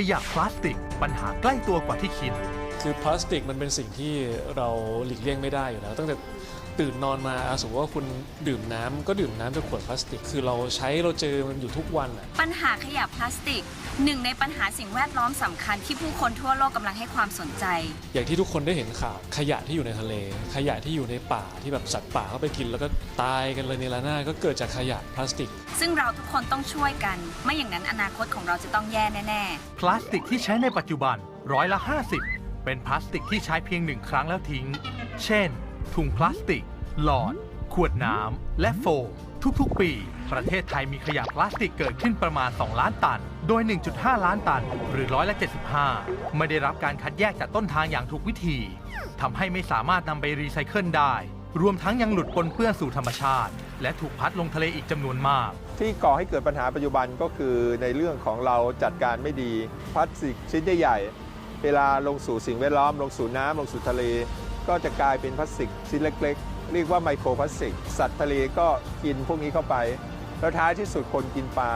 ขยะพลาสติก ปัญหาใกล้ตัวกว่าที่คิด คือพลาสติกมันเป็นสิ่งที่เราหลีกเลี่ยงไม่ได้อยู่แล้ว ตั้งแต่ตื่นนอนมาอะสมมติว่าคุณดื่มน้ำก็ดื่มน้ำจากขวดพลาสติก คือเราใช้เราเจอมันอยู่ทุกวันอะ ปัญหาขยะพลาสติก หนึ่งในปัญหาสิ่งแวดล้อมสำคัญที่ผู้คนทั่วโลกกำลังให้ความสนใจ อย่างที่ทุกคนได้เห็นข่าวขยะที่อยู่ในทะเล ขยะที่อยู่ในป่าที่แบบสัตว์ป่าเข้าไปกิน แล้วก็ตายกันเลยในละหน้าดก็เกิดจากขยะพลาสติก ซึ่งเราทุกคนต้องช่วยกัน ไม่อย่างนั้นอนาคตของเราจะต้องแย่แน่ พลาสติกที่ใช้ในปัจจุบันร้อยละ 50 เป็นพลาสติกที่ใช้เพียงหนึ่งครั้งแล้วทิ้ง เช่น ถุงพลาสติก หลอด ขวดน้ำ และโฟม ทุกๆ ปี ประเทศไทยมีขยะพลาสติกเกิดขึ้นประมาณ 2 ล้านตัน โดย 1.5 ล้านตัน หรือร้อยละ75 ไม่ได้รับการคัดแยกจากต้นทางอย่างถูกวิธี ทำให้ไม่สามารถนำไปรีไซเคิลได้ รวมทั้งยังหลุดปนเปื้อนสู่ธรรมชาติ และถูกพัดลงทะเลอีกจำนวนมากที่ก่อให้เกิดปัญหาปัจจุบันก็คือในเรื่องของเราจัดการไม่ดีพลาสติกชิ้นใหญ่ เวลาลงสู่สิ่งแวดล้อม ลงสู่น้ำลงสู่ทะเล ก็จะกลายเป็นพลาสติกชิ้นเล็ก ๆ เรียกว่าไมโครพลาสติก สัตว์ทะเลก็กินพวกนี้เข้าไป แล้วท้ายที่สุดคนกินปลา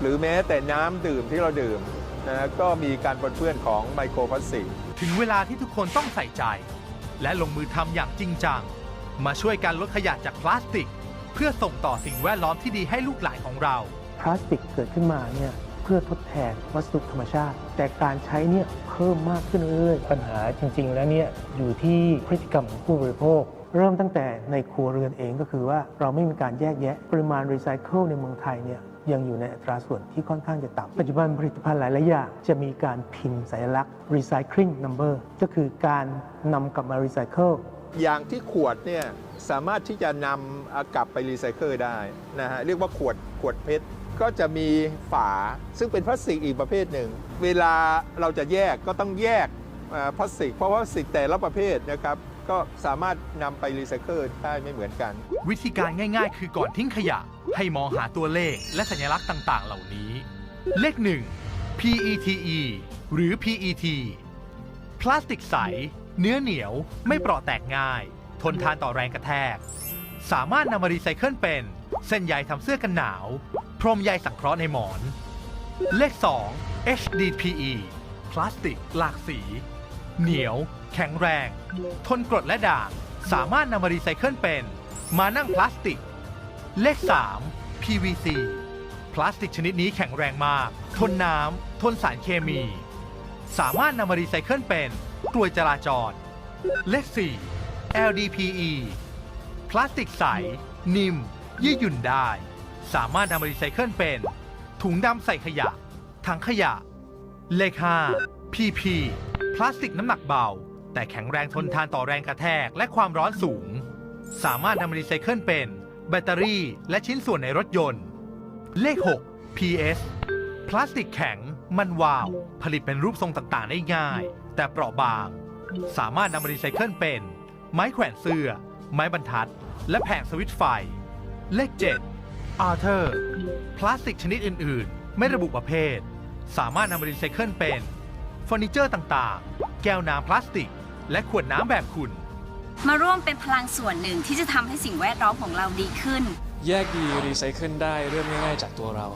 หรือแม้แต่น้ำดื่มที่เราดื่มนะก็มีการปนเปื้อนของไมโครพลาสติก ถึงเวลาที่ทุกคนต้องใส่ใจ และลงมือทำอย่างจริงจัง มาช่วยกันลดขยะจากพลาสติก เพื่อส่งต่อสิ่งแวดล้อมที่ดีให้ลูกหลานของเรา พลาสติกเกิดขึ้นมาเนี่ยเพื่อทดแทนวัสดุธรรมชาติ แต่การใช้เนี่ยเพิ่มมากขึ้นเรื่อยๆปัญหาจริง ๆ แล้วเนี่ยอยู่ที่พฤติกรรมของผู้บริโภค เริ่มตั้งแต่ในครัวเรือนเองก็คือว่าเราไม่มีการแยกแยะปริมาณรีไซเคิลในเมืองไทยเนี่ยยังอยู่ในอัตราส่วนที่ค่อนข้างจะต่ำปัจจุบันผลิตภัณฑ์หลายๆอย่างจะมีการพิมพ์สัญลักษณ์ recycling number ก็คือการนำกลับมารีไซเคิล อย่างที่ขวดเนี่ยสามารถที่จะนำกลับไปรีไซเคิลได้นะฮะเรียกว่าขวดขวดเพชรก็จะมีฝาซึ่งเป็นพลาสติกอีกประเภทหนึ่ง เวลาเราจะแยกก็ต้องแยกพลาสติก เพราะว่าพลาสติกแต่ละประเภทนะครับก็สามารถนำไปรีไซเคิลได้ไม่เหมือนกัน วิธีการง่าย ๆ คือก่อนทิ้งขยะ ให้มองหาตัวเลขและสัญลักษณ์ต่างๆ เหล่านี้ เลข 1 PETE หรือ PET พลาสติกใส เนื้อเหนียวไม่เปราะแตกง่าย ทนทานต่อแรงกระแทก สามารถนำมารีไซเคิลเป็น เส้นใยทำเสื้อกันหนาว พรมใยสังเคราะห์ในหมอน เลข 2 HDPE พลาสติกหลากสี เหนียว แข็งแรง ทนกรดและด่าง สามารถนำมารีไซเคิลเป็น มานั่งพลาสติก เลข 3 PVC พลาสติกชนิดนี้แข็งแรงมาก ทนน้ำ ทนสารเคมี สามารถนำมารีไซเคิลเป็น กลวยจราจร เลข 4 LDPE พลาสติกใส นิ่ม ยืดหยุ่นได้ สามารถนำมารีไซเคิลเป็น ถุงดำใส่ขยะ ถังขยะ เลข 5 PP พลาสติกน้ำหนักเบา แต่แข็งแรงทนทานต่อแรงกระแทกและความร้อนสูง สามารถนำมารีไซเคิลเป็น แบตเตอรี่ และชิ้นส่วนในรถยนต์ เลข 6 PS พลาสติกแข็ง มันวาว ผลิตเป็นรูปทรงต่างๆได้ง่าย แต่เปราะบาง สามารถนำมารีไซเคิลเป็น ไม้แขวนเสื้อ ไม้บรรทัด และแผงสวิตช์ไฟ เลข 7 อาร์เธอร์ พลาสติกชนิดอื่นๆ ไม่ระบุประเภท สามารถนำมารีไซเคิลเป็นเฟอร์นิเจอร์ต่างๆ แก้วน้ำพลาสติก และขวดน้ำแบบขุ่นๆมาร่วมเป็นพลังส่วนหนึ่งที่จะทำให้สิ่งแวดล้อมของเราดีขึ้น แยกดีรีไซเคิลได้เริ่มง่ายๆจากตัวเรา